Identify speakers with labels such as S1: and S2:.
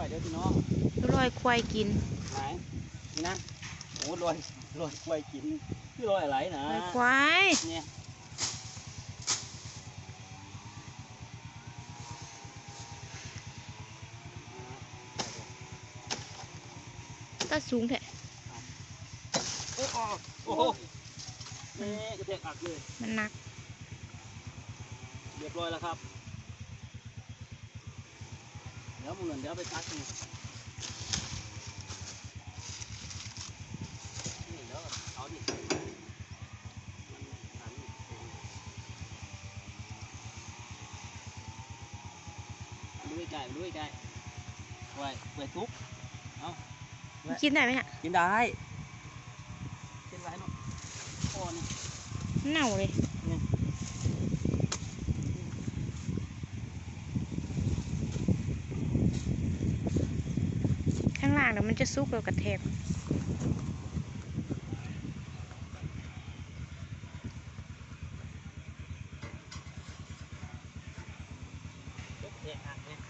S1: ว้เด้อพี่น้อง
S2: ลอยควายกิน
S1: ไหนนี่นะโอ้ลอยลอยควายกินคือลอยอะไรนะ
S2: ลอยควาย
S1: เนี่ย
S2: ก็สูงแท้
S1: โอ้โหโอ้โหนี่กระเทกอักเลย
S2: มันหนัก
S1: เรียบร้อยแล้วครับ เดี๋ยวมึงเงินเดี๋ยวไปตัดนี่นี่เดี๋ยวเอาดิมันหันดูใกล้ๆดูใกล้ๆไว้ไว้ทุบ
S2: กินได้ไหมฮะ
S1: กินได้กินไรเนาะโอ้นี่
S2: เน่าเลย
S1: นี่
S2: ข้างล่างเดี๋ยวมันจะซุกเรากระแทก
S1: ยกเทหักเนี่ยอ่าเรียบร้อย